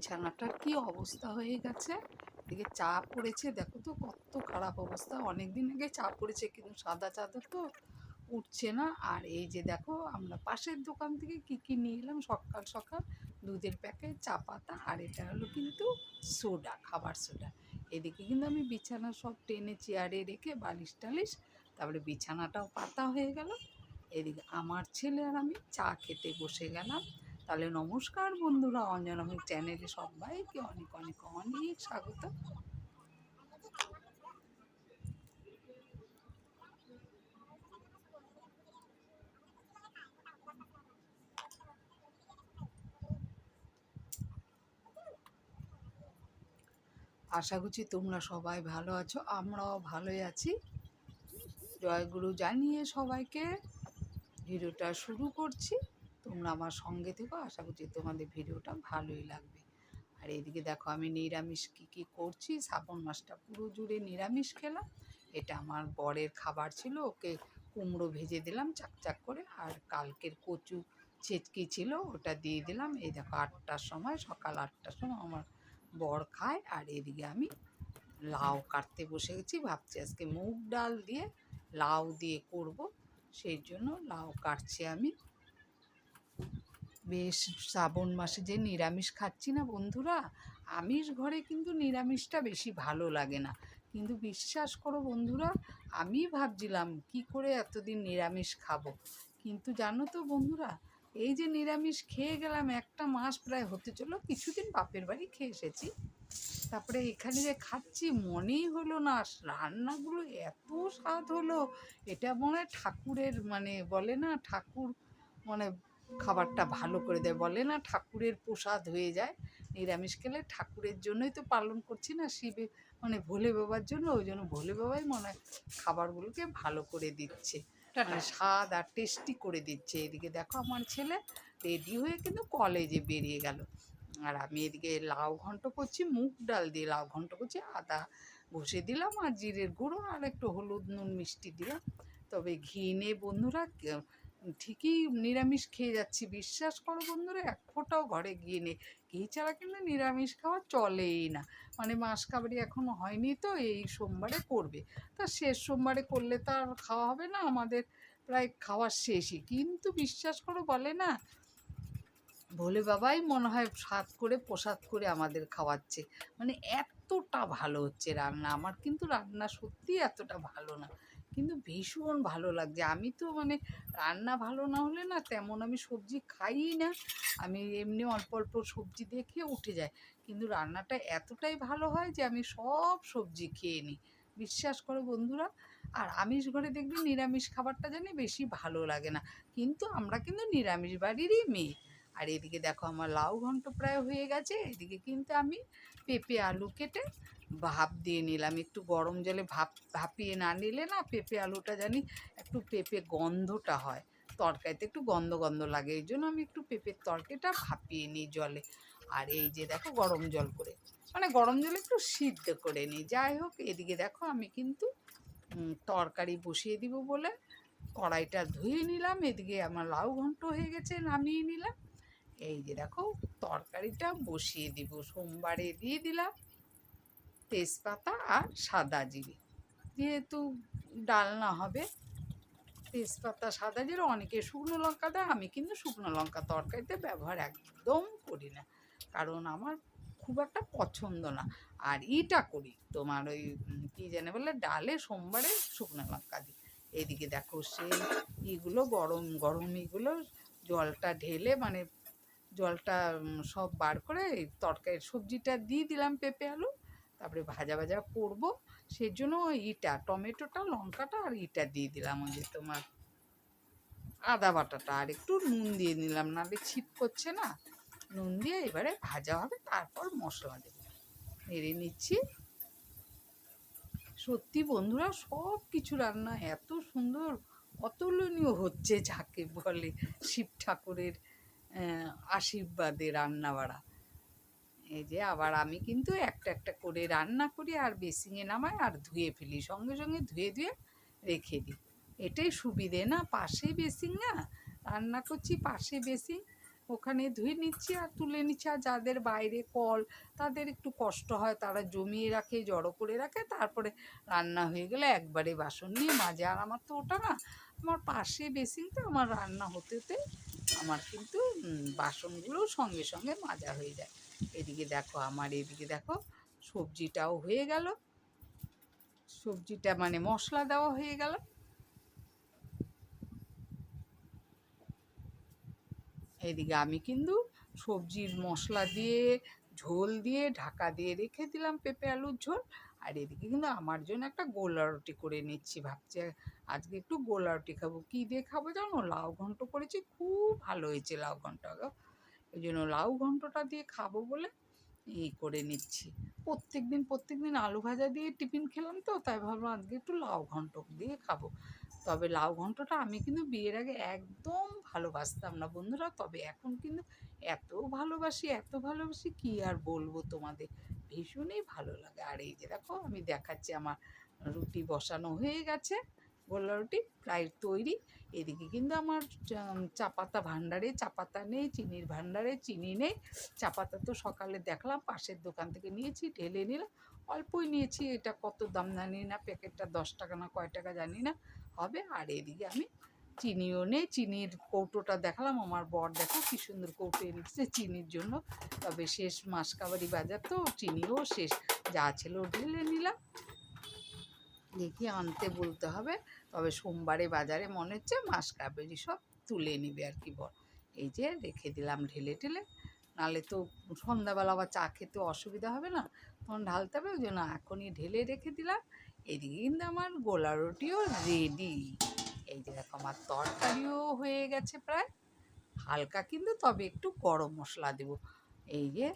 বিছানাটার কি অবস্থা হয়ে গেছে? এদিকে চা পড়েছে, দেখো তো কত খারাপ অবস্থা। অনেক দিন আগে চা পড়েছে, কিন্তু সাদা চাদর তো উঠছে না। আর এই যে দেখো, আমরা পাশের দোকান থেকে কি কি নিয়ে এলাম? সকাল সকাল দুধের প্যাকেট, চা পাতা, আর এটা হলো কিন্তু সোডা, খাবার সোডা। এদিকে কিন্তু আমি বিছানা সব টেনে চেয়ারে রেখে বালিশ টালিশ, তারপরে বিছানাটাও পাতা হয়ে গেল। এদিকে আমার ছেলে আর আমি চা খেতে বসে গেলাম। তাহলে নমস্কার বন্ধুরা, অঞ্জনা ভূমি চ্যানেলে সবাইকে অনেক অনেক অনেক স্বাগত। আশা করছি তোমরা সবাই ভালো আছো, আমরাও ভালোই আছি। জয়গুরু জানিয়ে সবাইকে ভিডিওটা শুরু করছি। তোমরা আমার সঙ্গে থেকো। আশা করছি তোমাদের ভিডিওটা ভালোই লাগবে। আর এদিকে দেখো, আমি নিরামিষ কী কী করছি? শ্রাবণ মাসটা পুরো জুড়ে নিরামিষ খেলাম। এটা আমার বরের খাবার ছিল, ওকে কুমড়ো ভেজে দিলাম চাকচাক করে। আর কালকের কচু ছেচকি ছিল, ওটা দিয়ে দিলাম। এই দেখো, আটটার সময়, সকাল আটটার সময় আমার বর খায়। আর এদিকে আমি লাউ কাটতে বসে গেছি। ভাবছি আজকে মুগ ডাল দিয়ে লাউ দিয়ে করব। সেই জন্য লাউ কাটছি আমি। বেশ শ্রাবণ মাসে যে নিরামিষ খাচ্ছি না বন্ধুরা, আমিষ ঘরে কিন্তু নিরামিষটা বেশি ভালো লাগে না। কিন্তু বিশ্বাস করো বন্ধুরা, আমি ভাবছিলাম কি করে এতদিন নিরামিষ খাব। কিন্তু জানো তো বন্ধুরা, এই যে নিরামিষ খেয়ে গেলাম, একটা মাস প্রায় হতে চলো কিছুদিন বাপের বাড়ি খেয়ে এসেছি। তারপরে এখানে যে খাচ্ছি, মনেই হলো না, রান্নাগুলো এত স্বাদ হলো। এটা মনে হয় ঠাকুরের মানে বলে না, ঠাকুর মানে খাবারটা ভালো করে দেয়। বলে না ঠাকুরের প্রসাদ হয়ে যায়। নিরামিষ খেলে ঠাকুরের জন্যই তো পালন করছি না শিবে। মানে ভোলে বাবার জন্য ওই জন্য ভোলে বাবাই মনে হয় খাবারগুলোকে ভালো করে দিচ্ছে। মানে স্বাদ আর টেস্টি করে দিচ্ছে। এদিকে দেখো আমার ছেলে রেডি হয়ে কিন্তু কলেজে বেরিয়ে গেল। আর আমি এদিকে লাউ ঘন্ট করছি মুগ ডাল দিয়ে লাউ ঘন্ট করছি আদা ঘষে দিলাম আর জিরের গুঁড়ো আর একটু হলুদ নুন মিষ্টি দিলাম। তবে ঘি নিয়ে বন্ধুরা ঠিকই নিরামিষ খেয়ে যাচ্ছি। বিশ্বাস করো বন্ধুরা, এক ফোঁটাও ঘরে গিয়ে নেই। ঘি ছাড়া কিন্তু নিরামিষ খাওয়া চলেই না। মানে মাস কাবারি এখনও হয়নি তো, এই সোমবারে করবে। তা শেষ সোমবারে করলে তো আর খাওয়া হবে না, আমাদের প্রায় খাওয়ার শেষই। কিন্তু বিশ্বাস করো বলে না, ভোলে বাবাই মনে হয় স্বাদ করে প্রসাদ করে আমাদের খাওয়াচ্ছে। মানে এতটা ভালো হচ্ছে রান্না। আমার কিন্তু রান্না সত্যি এতটা ভালো না। কিন্তু ভীষণ ভালো লাগছে। আমি তো মানে রান্না ভালো না হলে না তেমন আমি সবজি খাই না। আমি এমনি অল্প অল্প সবজি দেখে উঠে যায় কিন্তু রান্নাটা এতটাই ভালো হয় যে আমি সব সবজি খেয়ে নিই। বিশ্বাস করো বন্ধুরা, আর আমিষ ঘরে দেখবি নিরামিষ খাবারটা জানি বেশি ভালো লাগে না। কিন্তু আমরা কিন্তু নিরামিষ বাড়িরই মেয়ে। আর এদিকে দেখো আমার লাউ ঘন্ট প্রায় হয়ে গেছে। এদিকে কিন্তু আমি পেঁপে, আলু কেটে ভাপ দিয়ে নিলাম। একটু গরম জলে ভাপ, ভাপিয়ে না নিলে না পেঁপে আলুটা জানি একটু পেঁপে গন্ধটা হয়। তরকারিতে একটু গন্ধ গন্ধ লাগে, এই জন্য আমি একটু পেঁপের তরকারিটা ভাপিয়ে নিই জলে। আর এই যে দেখো গরম জল করে মানে গরম জলে একটু সিদ্ধ করে নিই। যাই হোক, এদিকে দেখো আমি কিন্তু তরকারি বসিয়ে দিব বলে কড়াইটা ধুয়ে নিলাম। এদিকে আমার লাউ ঘন্ট হয়ে গেছে, নামিয়ে নিলাম। এই যে দেখো তরকারিটা বসিয়ে দিব, সোমবারে দিয়ে দিলাম। তেজপাতা আর সাদা জিরে। যেহেতু ডালনা হবে, তেজপাতা, সাদা জিরে, অনেকে শুকনো লঙ্কা দেয়, আমি কিন্তু শুকনো লঙ্কা তরকারিতে ব্যবহার একদম করি না। কারণ আমার খুব একটা পছন্দ না। আর ইটা করি, তোমার ওই কী জানে বলে, ডালে সোমবারে শুকনো লঙ্কা দিই। এদিকে দেখো সেই ইগুলো গরম গরম ইগুলো জলটা ঢেলে মানে জলটা সব বার করে তরকারি সবজিটা দিয়ে দিলাম পেঁপে আলু। তারপরে ভাজা ভাজা করব। সেই জন্য ইটা, টমেটোটা, লঙ্কাটা আর ইটা দিয়ে দিলাম ওই যে তোমার আদা বাটাটা। আর একটু নুন দিয়ে নিলাম না নাহলে ছিপ করছে না। নুন দিয়ে এবারে ভাজা হবে, তারপর মশলা দেবো। নেড়ে নিচ্ছি। সত্যি বন্ধুরা সব কিছু রান্না এত সুন্দর, অতুলনীয় হচ্ছে যাকে বলে শিব ঠাকুরের আশীর্বাদে রান্না বাড়া এই যে আবার আমি কিন্তু একটা একটা করে রান্না করি আর বেসিংয়ে নামাই আর ধুয়ে ফেলি, সঙ্গে সঙ্গে ধুয়ে ধুয়ে রেখে দিই। এটাই সুবিধে না? পাশে বেসিং না? রান্না করছি পাশে বেসিং, ওখানে ধুয়ে নিচ্ছি আর তুলে নিচ্ছি। আর যাদের বাইরে কল, তাদের একটু কষ্ট হয়, তারা জমিয়ে রাখে, জড়ো করে রাখে, তারপরে রান্না হয়ে গেলে একবারে বাসন নিয়ে মাজে আর আমার তো ওটা না, আমার পাশে বেসিনটা আমার রান্না হতে হতে আমার কিন্তু বাসনগুলো সঙ্গে সঙ্গে মাজা হয়ে যায়। এদিকে দেখো আমার এদিকে দেখো সবজিটাও হয়ে গেল। সবজিটা মানে মশলা দেওয়া হয়ে গেল। এদিকে আমি কিন্তু সবজির মশলা দিয়ে, ঝোল দিয়ে, ঢাকা দিয়ে রেখে দিলাম পেঁপে আলুর ঝোল। আর এদিকে কিন্তু আমার জন্য একটা গোলা রুটি করে নিচ্ছি। ভাবছি আজকে একটু গোলা রুটি খাব। কী দিয়ে খাব জানো? লাউ ঘন্ট করেছি। খুব ভালো হয়েছে লাউ ঘন্টটা গো। ওই জন্য লাউ ঘন্টটা দিয়ে খাব বলে ই করে নিচ্ছি। প্রত্যেক দিন প্রত্যেক দিন আলু ভাজা দিয়ে টিফিন খেলাম তো, তাই ভাবলাম আজকে একটু লাউ ঘন্ট দিয়ে খাব। তবে লাউ ঘন্টটা আমি কিন্তু বিয়ের আগে একদম ভালোবাসতাম না বন্ধুরা, তবে এখন কিন্তু এত ভালোবাসি এত ভালোবাসি কি আর বলব তোমাদের? ভীষণই ভালো লাগে। আর এই যে দেখো, আমি দেখাচ্ছি আমার রুটি বসানো হয়ে গেছে। গোল্লা রুটি প্রায় তৈরি। এদিকে কিন্তু আমার চা- পাতা ভাণ্ডারে চা পাতা নেই, চিনির ভাণ্ডারে, চিনি নেই। চা পাতা তো সকালে দেখলাম, পাশের দোকান থেকে নিয়েছি, ঢেলে নিলাম। অল্পই নিয়েছি, এটা কত দাম জানি না, প্যাকেটটা দশ টাকা না কয় টাকা জানি না। হবে, আর এদিকে আমি চিনিও নেই, চিনির কৌটোটা দেখালাম, আমার বর দেখো কি সুন্দর কৌটো এনেছে চিনির জন্য। তবে শেষ মাসকাবারি বাজার তো, চিনিও শেষ। যা ছিল ঢেলে নিলাম। দেখি আনতে বলতে হবে। তবে সোমবারে বাজারে মনে হচ্ছে মাসকাবারি সব তুলে নিবে আর কি বল এই যে রেখে দিলাম ঢেলে ঢেলে। নালে তো সন্ধ্যাবেলা আবার চা খেতে অসুবিধা হবে না, তখন ঢালতে হবে। ওই জন্য এখনই ঢেলে রেখে দিলাম। এদিকে কিন্তু আমার গোলা রুটিও রেডি এই যে দেখো আমার তরকারিও হয়ে গেছে প্রায়। হালকা কিন্তু, তবে একটু গরম মশলা দেবো। এই যে,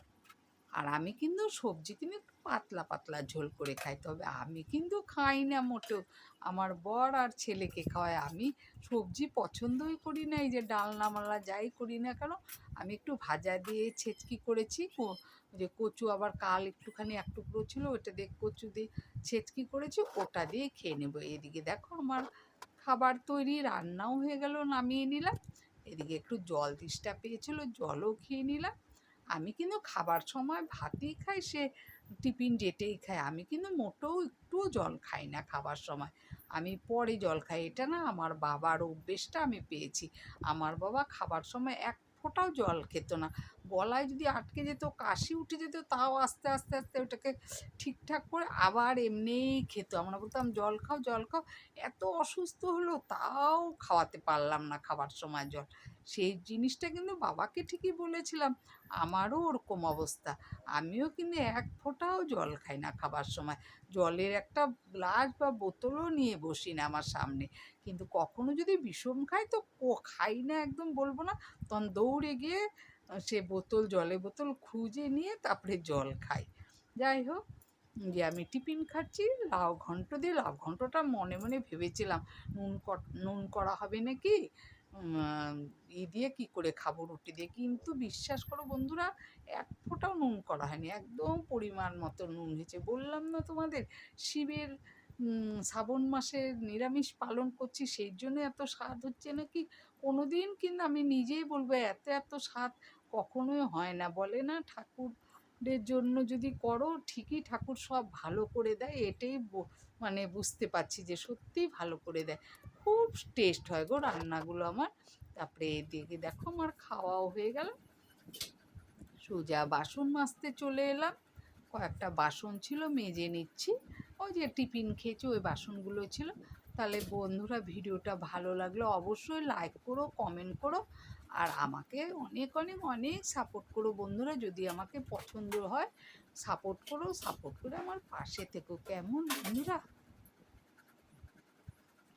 আর আমি কিন্তু সবজি কিন্তু পাতলা পাতলা ঝোল করে খাই তবে আমি কিন্তু খাই না মোটেও। আমার বর আর ছেলেকে খাওয়াই আমি সবজি পছন্দই করি না, এই যে ডালনা মালনা যাই করি না কেন, আমি একটু ভাজা দিয়ে ছেচকি করেছি। যে কচু আবার কাল একটুখানি এক টুকরো ছিল ওটা দিয়ে কচু দিয়ে ছেচকি করেছি, ওটা দিয়ে খেয়ে নেব। এদিকে দেখো আমার খাবার তৈরি, রান্নাও হয়ে গেল, নামিয়ে নিলাম। এদিকে একটু জল দিষ্টা পেয়েছিল, জলও খেয়ে নিলাম। আমি কিন্তু খাবার সময় ভাতই খাই, সে টিফিন যেটেই খাই, আমি কিন্তু মোটেও একটুও জল খাই না খাবার সময়। আমি পরে জল খাই, এটা না আমার বাবার অভ্যেসটা আমি পেয়েছি। আমার বাবা খাবার সময় এক ফোঁটাও জল খেত না। গলায় যদি আটকে যেত, কাশি উঠে যেত, তাও আস্তে আস্তে আস্তে ওটাকে ঠিকঠাক করে আবার এমনিই খেত। আমরা বলতাম, জল খাও জল খাও। এত অসুস্থ হলো, তাও খাওয়াতে পারলাম না খাবার সময় জল। সেই জিনিসটা কিন্তু বাবাকে ঠিকই বলেছিলাম। আমারও ওরকম অবস্থা। আমিও কিন্তু এক ফোঁটাও জল খাই না খাবার সময়। জলের একটা গ্লাস বা বোতলও নিয়ে বসি না আমার সামনে। কিন্তু কখনো যদি বিষম খাই তো খাই না একদম বলব না। তখন দৌড়ে গিয়ে সে বোতল জলে বোতল খুঁজে নিয়ে তারপরে জল খাই। যাই হোক, যে আমি টিফিন খাচ্ছি, লাউ ঘন্ট দিয়ে, লাউ ঘন্টটা মনে মনে ভেবেছিলাম, নুন নুন করা হবে নাকি? ই দিয়ে কি করে খাব, রুটি দিয়ে? কিন্তু বিশ্বাস করো বন্ধুরা, এক ফোঁটাও নুন করা হয়নি। একদম পরিমাণ মতো নুন হয়েছে বললাম না তোমাদের, শিবের শ্রাবণ মাসে নিরামিষ পালন করছি, সেই জন্য এত স্বাদ হচ্ছে নাকি? কোনো দিন কিন্তু আমি নিজেই বলব, এত এত স্বাদ কখনোই হয় না। বলে না ঠাকুরের জন্য যদি করো, ঠিকই ঠাকুর সব ভালো করে দেয়, এটাই মানে বুঝতে পারছি যে সত্যিই ভালো করে দেয়। খুব টেস্ট হয় গো রান্নাগুলো আমার। তারপরে এদিকে দেখো আমার খাওয়াও হয়ে গেল। সোজা বাসন মাজতে চলে এলাম। কয়েকটা বাসন ছিল, মেজে নিচ্ছি। ওই যে টিফিন খেয়েছি, ওই বাসনগুলো ছিল। তাহলে বন্ধুরা, ভিডিওটা ভালো লাগলে অবশ্যই লাইক করো কমেন্ট করো। আর আমাকে অনেক অনেক অনেক সাপোর্ট করো বন্ধুরা, যদি আমাকে পছন্দ হয় সাপোর্ট করো সাপোর্ট করে আমার পাশে থেকো, কেমন বন্ধুরা?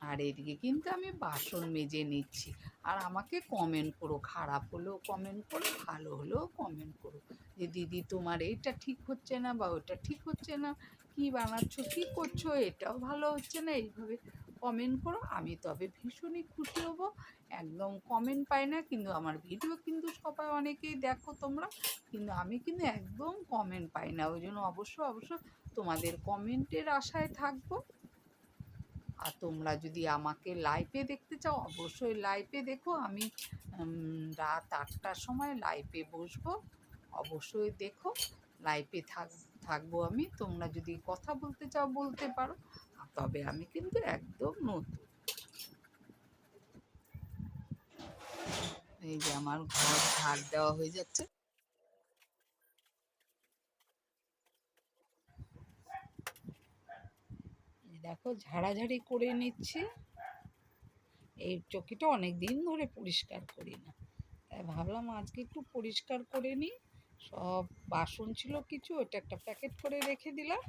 আর এদিকে কিন্তু আমি বাসন মেজে নিচ্ছি। আর আমাকে কমেন্ট করো, খারাপ হলেও কমেন্ট করো, ভালো হলেও কমেন্ট করো। যে দিদি তোমার এইটা ঠিক হচ্ছে না বা ওটা ঠিক হচ্ছে না, কি বানাচ্ছ, কি করছ, এটাও ভালো হচ্ছে না, এইভাবে কমেন্ট করো, আমি তবে ভীষণই খুশি হব। একদম কমেন্ট পাই না, কিন্তু আমার ভিডিও কিন্তু সবাই অনেকেই দেখো তোমরা, কিন্তু আমি কিন্তু একদম কমেন্ট পাই না। ওই জন্য অবশ্য অবশ্য তোমাদের কমেন্টের আশায় থাকব। আর তোমরা যদি আমাকে লাইভে দেখতে চাও, অবশ্যই লাইভে দেখো। আমি রাত আটটার সময় লাইভে বসবো। অবশ্যই দেখো। লাইভে থাক, থাকব আমি। তোমরা যদি কথা বলতে চাও, বলতে পারো। তবে আমি কিন্তু একদম নতুন। এই যে আমার ঘর ঝাড় দেওয়া হয়ে যাচ্ছে। দেখো ঝাড়াঝাড়ি করে নিচ্ছি। এই চকিটা অনেক দিন ধরে পরিষ্কার করি না। তাই ভাবলাম আজকে একটু পরিষ্কার করে নিই। সব বাসন ছিল কিছু, ওটা একটা প্যাকেট করে রেখে দিলাম।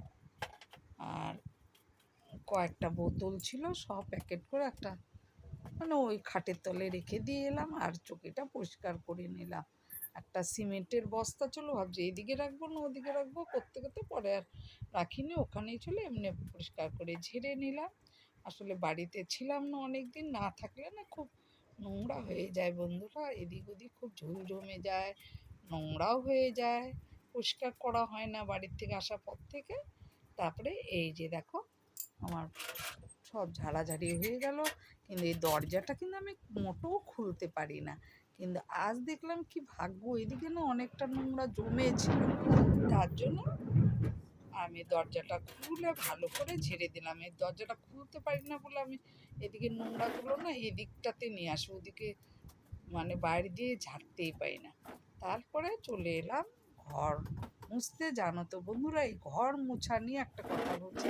আর কয়েকটা বোতল ছিল, সব প্যাকেট করে একটা মানে ওই খাটের তলে রেখে দিয়ে এলাম আর চকিটা পরিষ্কার করে নিলাম। একটা সিমেন্টের বস্তা ছিল, ভাবছি এইদিকে রাখব না ওদিকে রাখব, করতে করতে পরে আর রাখিনি, ওখানেই চলে এমনি পরিষ্কার করে ঝেড়ে নিলাম। আসলে বাড়িতে ছিলাম না অনেক দিন না থাকলে না খুব নোংরা হয়ে যায় বন্ধুরা, এদিক ওদিক খুব ঝুল জমে যায়, নোংরাও হয়ে যায়, পরিষ্কার করা হয় না বাড়ির থেকে আসার পর থেকে। তারপরে এই যে দেখো আমার সব ঝাড়াঝাড়ি হয়ে গেল। কিন্তু এই দরজাটা কিন্তু আমি মোটেও খুলতে পারি না। কিন্তু আজ দেখলাম কি ভাগ্য, এদিকে না অনেকটা নোংরা জমেছিল তার জন্য আমি দরজাটা খুলে ভালো করে ঝেড়ে দিলাম। এই দরজাটা খুলতে পারি না বলে আমি এদিকে নোংরাগুলো না এদিকটাতে নিয়ে আসি ওদিকে মানে বাইরে দিয়ে ঝাড়তেই পাই না। তারপরে চলে এলাম ঘর মুছতে। জানো তো বন্ধুরা, এই ঘর মোছা নিয়ে একটা কথা বলছি।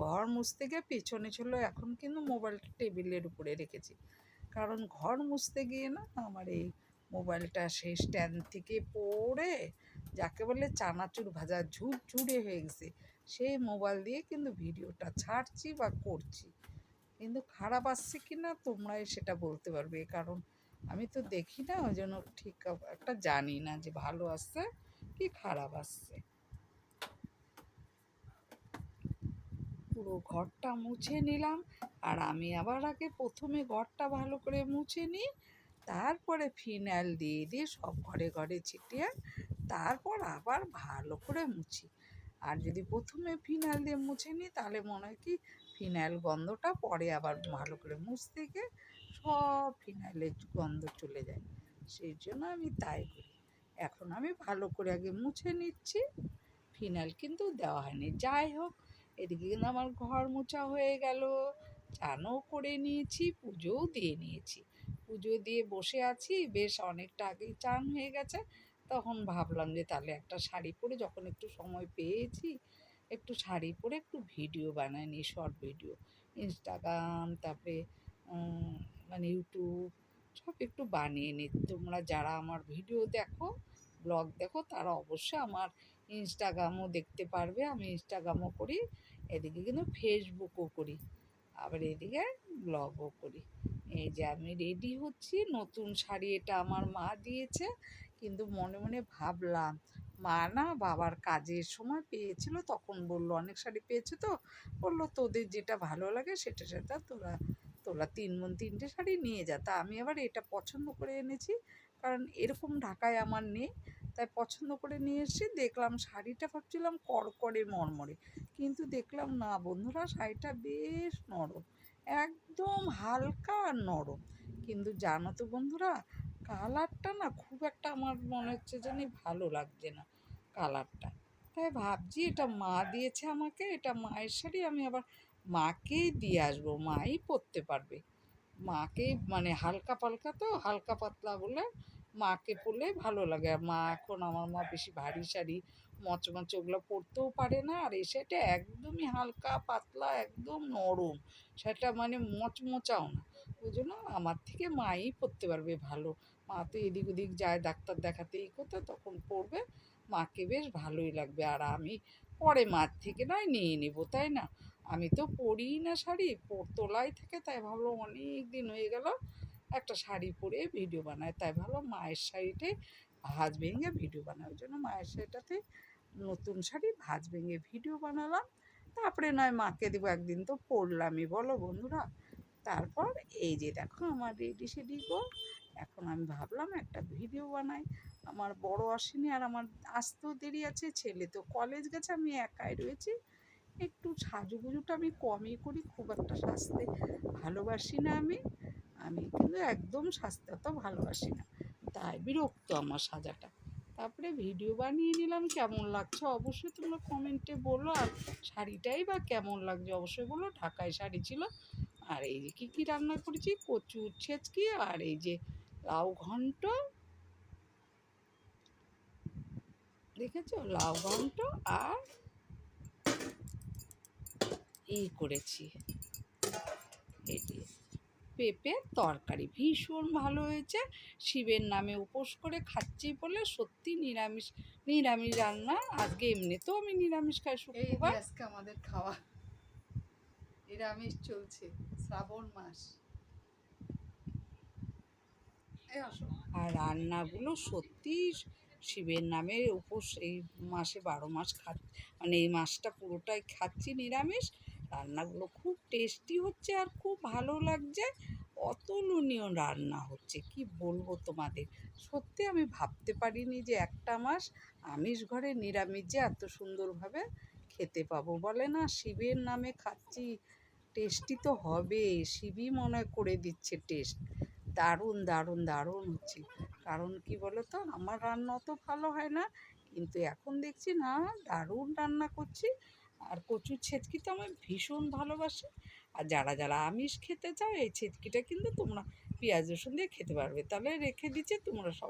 ঘর মুছতে গিয়ে পেছনে ছিল এখন কিন্তু মোবাইলটা টেবিলের উপরে রেখেছি। কারণ ঘর মুছতে গিয়ে না আমার এই মোবাইলটা সেই স্ট্যান্ড থেকে পড়ে যাকে বলে চানাচুর ভাজা ঝুরঝুরে হয়ে গেছে। সেই মোবাইল দিয়ে কিন্তু ভিডিওটা ছাড়ছি বা করছি। কিন্তু খারাপ আসছে কি না তোমরাই সেটা বলতে পারবে। কারণ আমি তো দেখি না, ওই জন্য ঠিক একটা জানি না যে ভালো আসছে কি খারাপ আসছে। পুরো ঘরটা মুছে নিলাম। আর আমি আবার আগে প্রথমে ঘরটা ভালো করে মুছে নিই, তারপরে ফিনাইল দিয়ে দিয়ে সব ঘরে ঘরে ছিটিয়ে তারপর আবার ভালো করে মুছি। আর যদি প্রথমে ফিনাইল দিয়ে মুছে নিই, তাহলে মনে হয় কি ফিনাইল গন্ধটা পরে আবার ভালো করে মুছতে গিয়ে সব ফিনাইলের গন্ধ চলে যায়। সেই জন্য আমি তাই করি। এখন আমি ভালো করে আগে মুছে নিচ্ছি। ফিনাইল কিন্তু দেওয়া হয়নি। যাই হোক এদিকে কিন্তু আমার ঘর মোছা হয়ে গেল। চানও করে নিয়েছি, পুজোও দিয়ে নিয়েছি। পুজো দিয়ে বসে আছি, বেশ অনেকটা আগেই চান হয়ে গেছে। তখন ভাবলাম যে তাহলে একটা শাড়ি পরে যখন একটু সময় পেয়েছি, একটু শাড়ি পরে একটু ভিডিও বানাই নিই, শর্ট ভিডিও। ইনস্টাগ্রাম, তারপরে মানে ইউটিউব, সব একটু বানিয়ে নিই। তোমরা যারা আমার ভিডিও দেখো, ব্লগ দেখো, তারা অবশ্যই আমার ইনস্টাগ্রামও দেখতে পারবে, আমি ইনস্টাগ্রামও করি, এদিকে কিন্তু ফেসবুকও করি, আবার এদিকে ব্লগও করি। এই যে আমি রেডি হচ্ছি, নতুন শাড়ি এটা আমার মা দিয়েছে, কিন্তু মনে মনে ভাবলাম, মা না বাবার কাজের সময় পেয়েছিল, তখন বলল, অনেক শাড়ি পেয়েছে তো? বলল, তোদের যেটা ভালো লাগে সেটা সেটা, তোরা তোরা তিন মন তিনটে শাড়ি নিয়ে যা। তা আমি আবার এটা পছন্দ করে এনেছি, কারণ এরকম ঢাকায় আমার নেই তাই পছন্দ করে নিয়ে এসেছি দেখলাম শাড়িটা ভাবছিলাম কড়কড়ে মরমরে। কিন্তু দেখলাম না বন্ধুরা, শাড়িটা বেশ নরম, একদম হালকা আর নরম। কিন্তু জানো তো বন্ধুরা, কালারটা না খুব একটা আমার মনে হচ্ছে জানি ভালো লাগছে না কালারটা। তাই ভাবছি এটা মা দিয়েছে আমাকে, এটা মায়ের শাড়ি, আমি আবার মাকেই দিয়ে আসব, মাই পরতে পারবে। মাকে মানে হালকা পালকা তো, হালকা পাতলা বলে মাকে পরলে ভালো লাগে। মা এখন আমার মা বেশি ভারী শাড়ি মচমচে ওগুলো পরতেও পারে না। আর এই শাড়িটা একদমই হালকা, পাতলা, একদম নরম। সেটা মানে মচমচাও না। ওই জন্য আমার থেকে মাই পরতে পারবে ভালো। মা তো এদিক ওদিক যায়, ডাক্তার দেখাতে এই করতে, তখন পরবে। মাকে বেশ ভালোই লাগবে। আর আমি পরে মার থেকে নয়, নিয়ে নেব, তাই না? আমি তো পরিই না শাড়ি পর তোলাই থাকে, তাই ভাবলাম অনেক দিন হয়ে গেল। একটা শাড়ি পরে ভিডিও বানায়, তাই ভাবলাম মায়ের শাড়িতে ভাঁজ ভেঙে ভিডিও বানায় ওই জন্য মায়ের শাড়িটাতে নতুন শাড়ি ভাঁজ ভেঙে ভিডিও বানালাম। তারপরে নয় মাকে দেবো একদিন তো পরলামই, বলো বন্ধুরা। তারপর এই যে দেখো আমার রেডি সেডি গো, এখন আমি ভাবলাম একটা ভিডিও বানাই। আমার বড় আসেনি আর আমার আসতেও দেরি আছে, ছেলে তো কলেজ গেছে, আমি একাই রয়েছি। একটু সাজুগুজুটা আমি কমই করি, খুব একটা সাজতে ভালোবাসি না আমি। আমি কিন্তু একদম সাজতে অত ভালোবাসি না। তাই বিরক্ত আমার সাজাটা। তারপরে ভিডিও বানিয়ে নিলাম, কেমন লাগছে অবশ্যই তোমরা কমেন্টে বলো। আর শাড়িটাই বা কেমন লাগছে অবশ্যই বলো, ঢাকায় শাড়ি ছিল। আর এই যে কী কী রান্না করেছি, কচু, ছেচকি আর এই যে লাউ ঘন্ট। দেখেছ? লাউ ঘন্ট আর এই করেছি। এই যে পেঁপের তরকারি। ভীষণ ভালো হয়েছে। শিবের নামে উপোস করে খাচ্ছি বলে সত্যি নিরামিষ নিরামিষ রান্না আজকে এমনিতেও আমি নিরামিষ খাই শুক্রবার। আজকে আমাদের খাওয়া। নিরামিষ চলছে শ্রাবণ মাস। আর রান্নাগুলো সত্যি শিবের নামে উপোস এই মাসে বারো মাস খা মানে এই মাসটা পুরোটাই খাচ্ছি নিরামিষ। রান্নাগুলো খুব টেস্টি হচ্ছে আর খুব ভালো লাগছে। অতুলনীয় রান্না হচ্ছে, কি বলব তোমাদের? সত্যি আমি ভাবতে পারিনি যে একটা মাস আমিষ ঘরে নিরামিষ যে এত সুন্দরভাবে খেতে পাবো। বলে না, শিবের নামে খাচ্ছি, টেস্টি তো হবে, শিবই মনে করে দিচ্ছে টেস্ট। দারুণ দারুণ দারুণ হচ্ছে। কারণ কি বলো তো আমার রান্না অত ভালো হয় না, কিন্তু এখন দেখছি না, দারুণ রান্না করছি। আর কচুর ছেচকি তো আমার ভীষণ ভালোবাসি। আর যারা যারা আমিষ খেতে চাও এই ছেচকিটা কিন্তু তোমরা পেঁয়াজ রসুন দিয়ে খেতে পারবে। তাহলে রেখে দিচ্ছে, তোমরা সবাই